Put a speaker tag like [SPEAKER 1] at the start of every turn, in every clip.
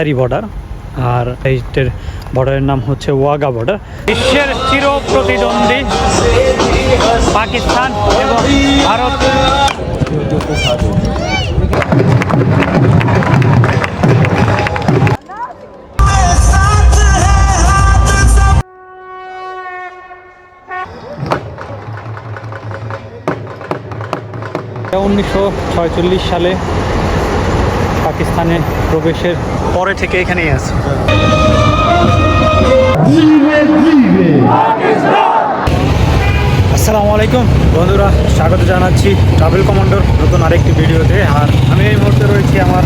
[SPEAKER 1] আত্মারি border আর এইটার বর্ডারের নাম হচ্ছে ওয়াগা বর্ডার বিশ্বের চির প্রতিদ্বন্দ্বী পাকিস্তান এবং ভারত। উনিশশো সালে পাকিস্তানে প্রবেশের পরে থেকে এখানেই আছে। আসসালামু আলাইকুম বন্ধুরা স্বাগত জানাচ্ছি ট্রাভেল কমান্ডোর নতুন আরেকটি ভিডিওতে। আর আমি এই মুহূর্তে রয়েছি আমার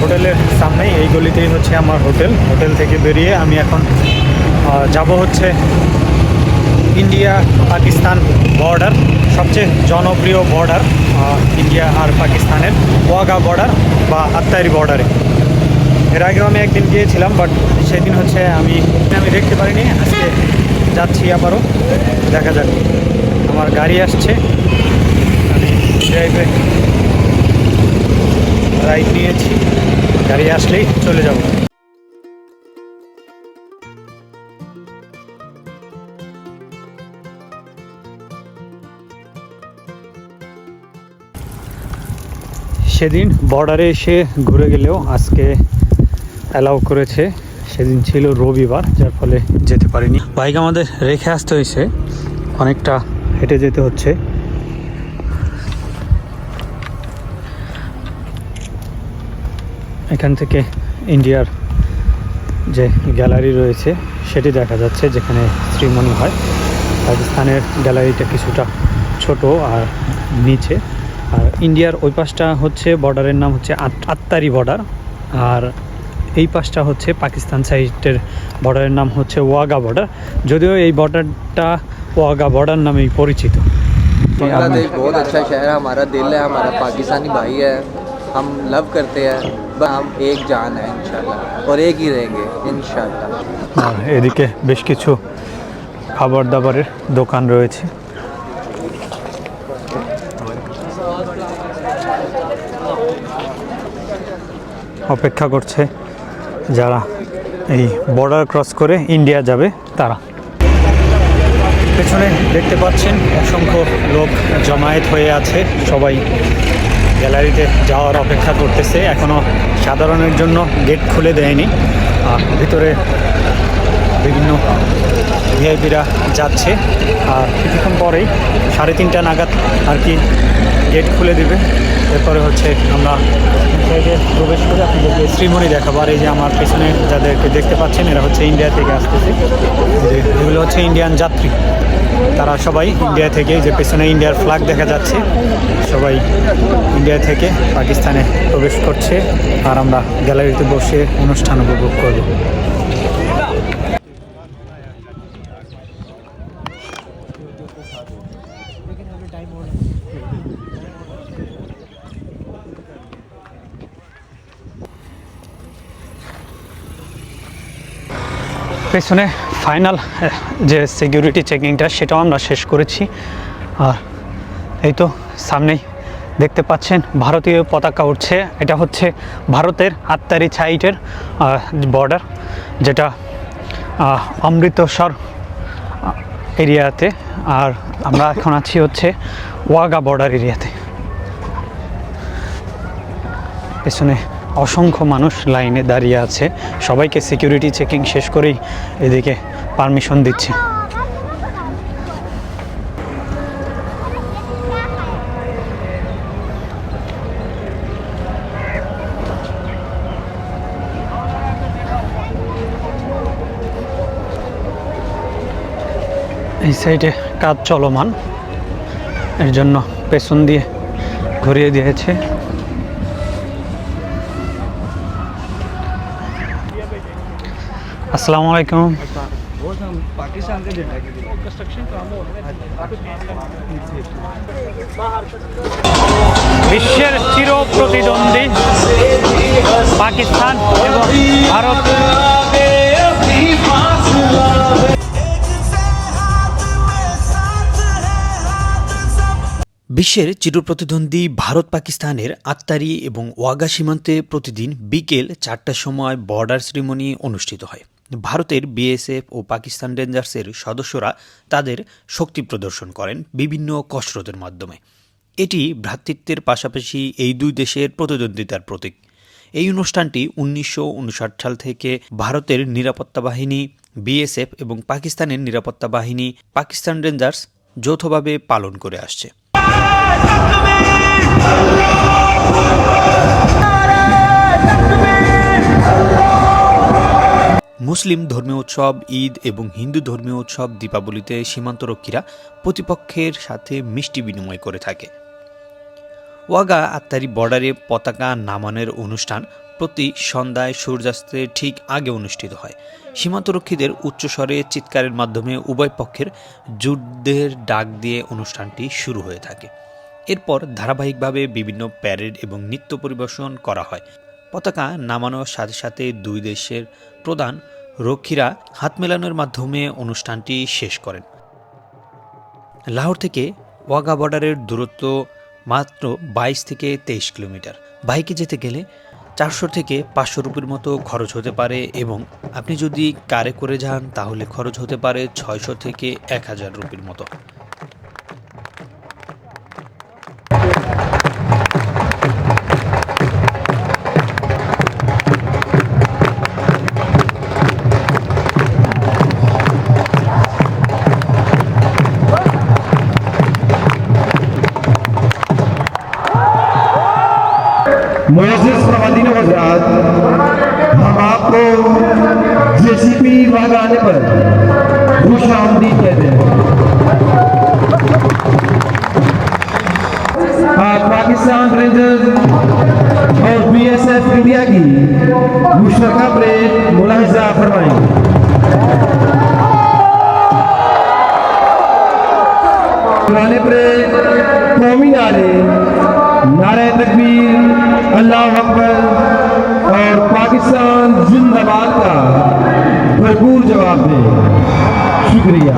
[SPEAKER 1] হোটেলের সামনেই। এই গলিতেই হচ্ছে আমার হোটেল। হোটেল থেকে বেরিয়ে আমি এখন যাব হচ্ছে ইন্ডিয়া পাকিস্তান বর্ডার সবচেয়ে জনপ্রিয় বর্ডার ইন্ডিয়া আর পাকিস্তানের ওয়াগা বর্ডার বা আত্মারি বর্ডারে। এর আগেও আমি একদিন গিয়েছিলাম বাট সেদিন হচ্ছে আমি আমি দেখতে পারিনি। আজকে যাচ্ছি আবারও। দেখা যাক। আমার গাড়ি আসছে। আমি ড্রাইভে রাইড নিয়েছি। গাড়ি আসলেই চলে যাব। সেদিন বর্ডারে এসে ঘুরে গেলেও আজকে অ্যালাউ করেছে। সেদিন ছিল রবিবার, যার ফলে যেতে পারিনি। বাইক আমাদের রেখে আসতে হয়েছে। অনেকটা হেঁটে যেতে হচ্ছে। এখান থেকে ইন্ডিয়ার যে গ্যালারি রয়েছে, সেটি দেখা যাচ্ছে, যেখানে শ্রীমণি হয়। পাকিস্তানের গ্যালারিটা কিছুটা ছোট আর নিচে। ইন্ডিয়ার ওই পাশটা হচ্ছে বর্ডারের নাম হচ্ছে আত- আত্তারি বর্ডার আর এই পাশটা হচ্ছে পাকিস্তান সাইডের বর্ডারের নাম হচ্ছে ওয়াগা বর্ডার যদিও এই বর্ডারটা ওয়াগা বর্ডার নামেই পরিচিত
[SPEAKER 2] बांग्लादेश बहुत अच्छा शहर है हमारा दिल है हमारा पाकिस्तानी भाई है हम लव करते हैं बस हम एक जान है इंशाल्लाह और एक ही रहेंगे इंशाल्लाह
[SPEAKER 1] আর এদিকে বেশ কিছু খাবার দাবারের দোকান রয়েছে অপেক্ষা করছে যারা এই বর্ডার ক্রস করে ইন্ডিয়া যাবে, তারা। পেছনে দেখতে পাচ্ছেন অসংখ্য লোক জমায়েত হয়ে আছে। সবাই গ্যালারিতে যাওয়ার অপেক্ষা করতেছে। এখনও সাধারণের জন্য গেট খুলে দেয়নি। আর ভিতরে বিভিন্ন ভিআইপিরা যাচ্ছে। আর কিছুক্ষণ পরেই সাড়ে তিনটা নাগাদ আর কি গেট খুলে দিবে। এরপরে হচ্ছে আমরা প্রবেশ করে আপনাদেরকে শ্রীমণি দেখাবো। আর এই যে আমার পেছনে যাদেরকে দেখতে পাচ্ছেন, এরা হচ্ছে ইন্ডিয়া থেকে আসতেছে। এগুলো হচ্ছে ইন্ডিয়ান যাত্রী। তারা সবাই ইন্ডিয়া থেকে যে পেছনে ইন্ডিয়ার ফ্ল্যাগ দেখা যাচ্ছে, সবাই ইন্ডিয়া থেকে পাকিস্তানে প্রবেশ করছে। আর আমরা গ্যালারিতে বসে অনুষ্ঠান উপভোগ করব। পেছনে ফাইনাল যে সিকিউরিটি চেকিংটা সেটাও আমরা শেষ করেছি। আর এই তো সামনেই দেখতে পাচ্ছেন, ভারতীয় পতাকা উঠছে। এটা হচ্ছে ভারতের আত্মারি সাইটের বর্ডার যেটা অমৃতসর এরিয়াতে। আর আমরা এখন আছি হচ্ছে ওয়াগা বর্ডার এরিয়াতে। পেছনে অসংখ্য মানুষ লাইনে দাঁড়িয়ে আছে। সবাইকে সিকিউরিটি চেকিং শেষ করেই এদিকে পারমিশন দিচ্ছে। এই সাইডে কাজ চলমান। এর জন্য পেছন দিয়ে ঘুরিয়ে দিয়েছে। আসসালামু আলাইকুম। বিশ্বের চির প্রতিদ্বন্দ্বী পাকিস্তান এবং ভারত।
[SPEAKER 3] বিশ্বের চিরপ্রতিদ্বন্দ্বী ভারত পাকিস্তানের আত্মারি এবং ওয়াগা সীমান্তে প্রতিদিন বিকেল চারটার সময় বর্ডার সেরিমনি অনুষ্ঠিত হয়। ভারতের বিএসএফ ও পাকিস্তান রেঞ্জার্সের সদস্যরা তাদের শক্তি প্রদর্শন করেন বিভিন্ন কসরতের মাধ্যমে। এটি ভ্রাতৃত্বের পাশাপাশি এই দুই দেশের প্রতিদ্বন্দ্বিতার প্রতীক। এই অনুষ্ঠানটি উনিশশো উনষাট সাল থেকে ভারতের নিরাপত্তা বাহিনী, বিএসএফ এবং পাকিস্তানের নিরাপত্তা বাহিনী, পাকিস্তান রেঞ্জার্স যৌথভাবে পালন করে আসছে। মুসলিম ধর্মীয় উৎসব, ঈদ এবং হিন্দু ধর্মীয় উৎসব, দীপাবলিতে সীমান্তরক্ষীরা প্রতিপক্ষের সাথে মিষ্টি বিনিময় করে থাকে। ওয়াগা আত্মারি বর্ডারে পতাকা নামানোর অনুষ্ঠান প্রতি সন্ধ্যায় সূর্যাস্তের ঠিক আগে অনুষ্ঠিত হয়। সীমান্তরক্ষীদের উচ্চস্বরে চিৎকারের মাধ্যমে উভয় পক্ষের যুদ্ধের ডাক দিয়ে অনুষ্ঠানটি শুরু হয়ে থাকে। এরপর ধারাবাহিকভাবে বিভিন্ন প্যারেড এবং নৃত্য পরিবেশন করা হয়। পতাকা নামানোর সাথে সাথে দুই দেশের প্রধান রক্ষীরা হাত মেলানোর মাধ্যমে অনুষ্ঠানটি শেষ করেন। লাহোর থেকে ওয়াগা বর্ডারের দূরত্ব মাত্র বাইশ থেকে তেইশ কিলোমিটার। বাইকে যেতে গেলে চারশো থেকে পাঁচশো রুপির মতো খরচ হতে পারে এবং আপনি যদি কারে করে যান তাহলে খরচ হতে পারে ছয়শো থেকে এক হাজার রুপির মতো।
[SPEAKER 4] मोजिस खवातीन हजरात, हम आपको जेसीपी वाग आने पर खुश आमदीद कहते हैं पाकिस्तान रेंजर्स और बीएसएफ इंडिया की मुश्तरका परेड मुलाहिजा फरमाएँगे। पुराने परेड कौमी नारे नारे तकबीर अल्लाह अकबर और पाकिस्तान जिंदाबाद का भरपूर जवाब दें। शुक्रिया।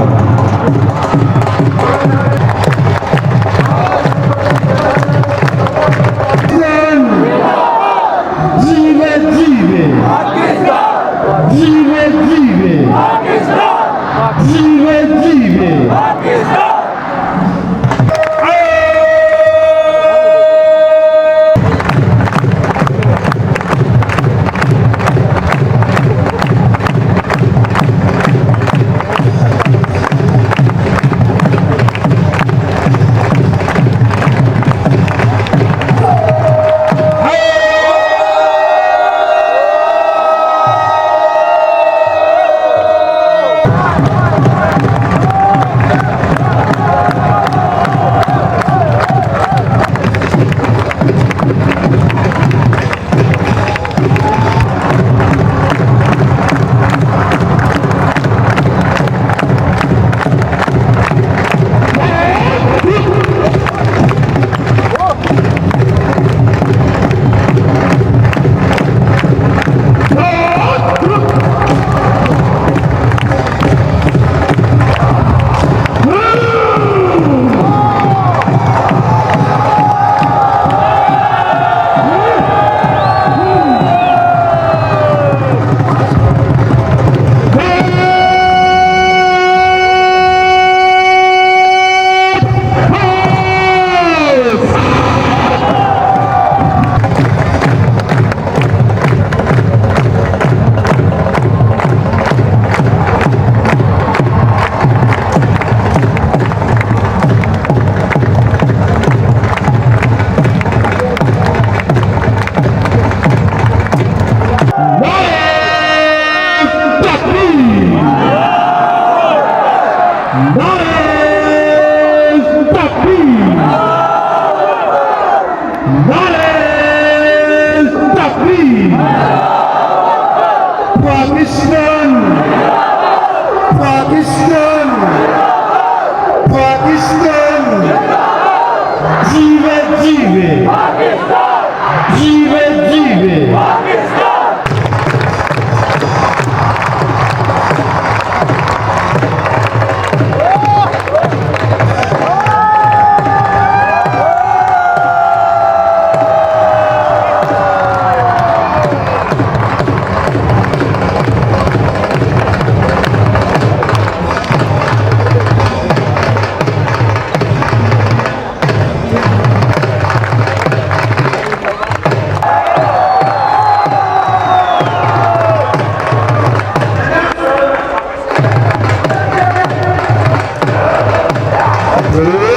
[SPEAKER 4] Whoa!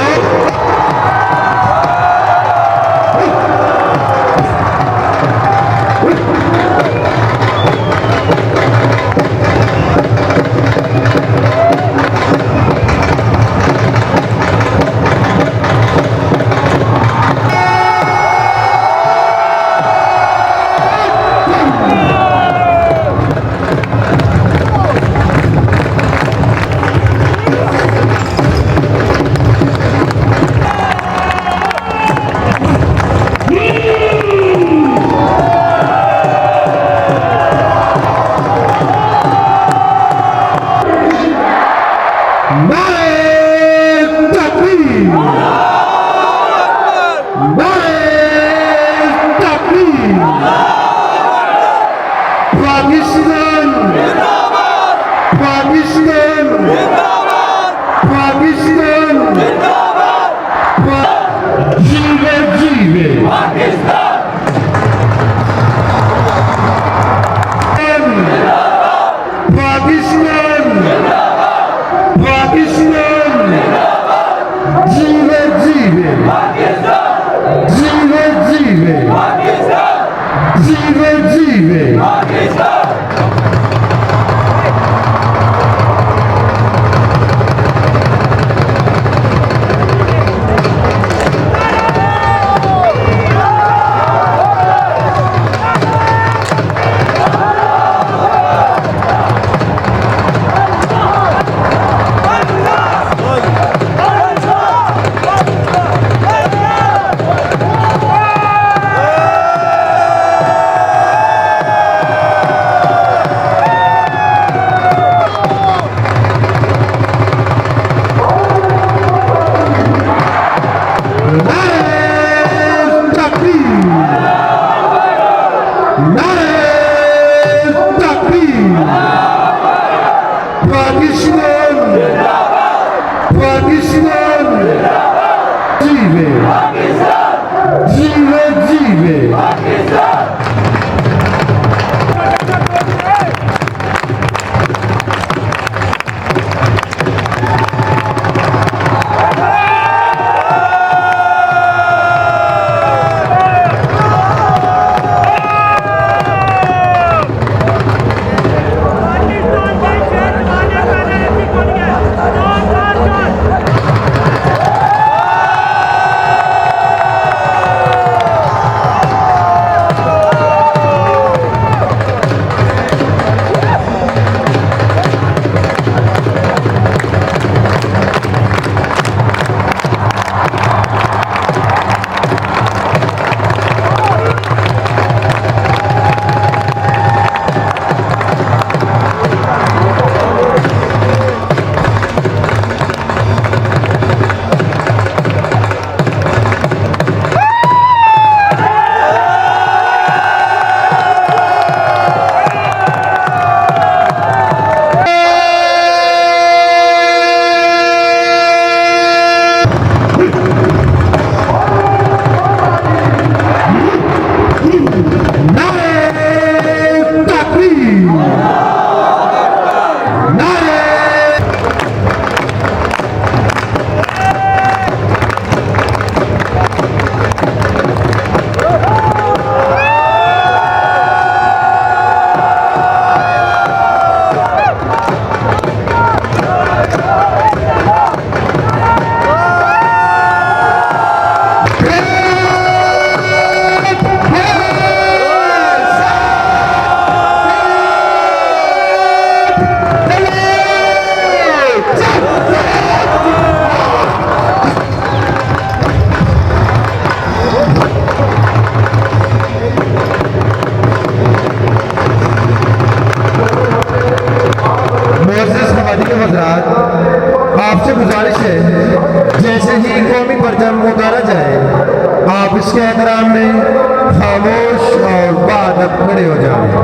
[SPEAKER 4] ભર્યો જાવ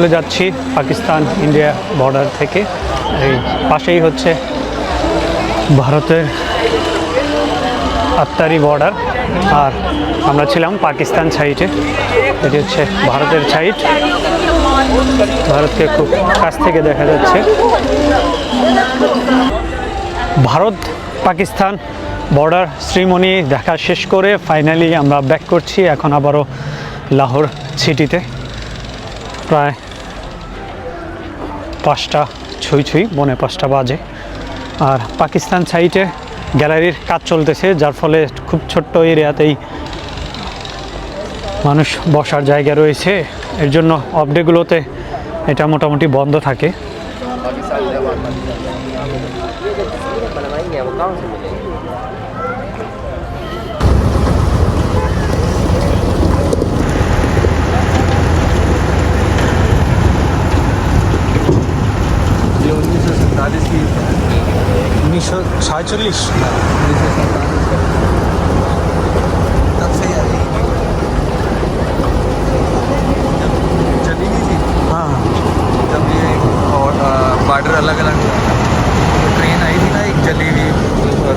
[SPEAKER 1] চলে যাচ্ছি পাকিস্তান ইন্ডিয়া বর্ডার থেকে। এই পাশেই হচ্ছে ভারতের আত্মারি বর্ডার। আর আমরা ছিলাম পাকিস্তান সাইডে। এটি হচ্ছে ভারতের সাইড। ভারতকে খুব কাছ থেকে দেখা যাচ্ছে। ভারত, পাকিস্তান বর্ডার শ্রীমণি দেখা শেষ করে ফাইনালি আমরা ব্যাক করছি। এখন আবারও লাহোর সিটিতে। প্রায় পাঁচটা ছুঁই ছুঁই মনে পাঁচটা বাজে। আর পাকিস্তান সাইটে গ্যালারির কাজ চলতেছে, যার ফলে খুব ছোট্ট এরিয়াতেই মানুষ বসার জায়গা রয়েছে। এর জন্য অফডেগুলোতে এটা মোটামুটি বন্ধ থাকে। উনিশশো ছয়চল্লিশ
[SPEAKER 2] तब से यार चली गई थी
[SPEAKER 1] হ্যাঁ
[SPEAKER 2] जब ये और बॉर्डर अलग अलग हुआ था तो ट्रेन आई थी ना एक जली हुई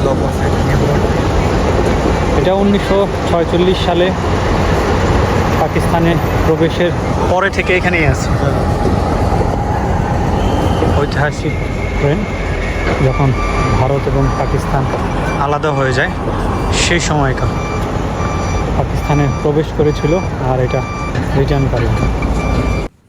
[SPEAKER 2] लोगों से ये बहुत
[SPEAKER 1] এটা উনিশশো ছয়চল্লিশ সালে পাকিস্তানে প্রবেশের পরে থেকে এখানেই আছে ঐতিহাসিক ট্রেন যখন ভারত এবং পাকিস্তান আলাদা হয়ে যায়, সেই সময়কার পাকিস্তানে প্রবেশ করেছিল আর এটা রিটার্ন করে।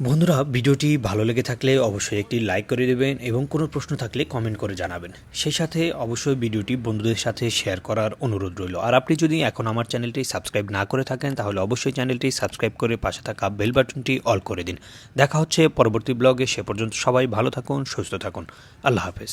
[SPEAKER 3] বন্ধুরা, ভিডিওটি ভালো লেগে থাকলে অবশ্যই একটি লাইক করে দেবেন এবং কোনো প্রশ্ন থাকলে কমেন্ট করে জানাবেন। সেই সাথে অবশ্যই ভিডিওটি বন্ধুদের সাথে শেয়ার করার অনুরোধ রইল। আর আপনি যদি এখন আমার চ্যানেলটি সাবস্ক্রাইব না করে থাকেন, তাহলে অবশ্যই চ্যানেলটি সাবস্ক্রাইব করে পাশে থাকা বেল বাটনটি অল করে দিন। দেখা হচ্ছে পরবর্তী ব্লগে সে পর্যন্ত সবাই ভালো থাকুন, সুস্থ থাকুন। আল্লাহ হাফেজ।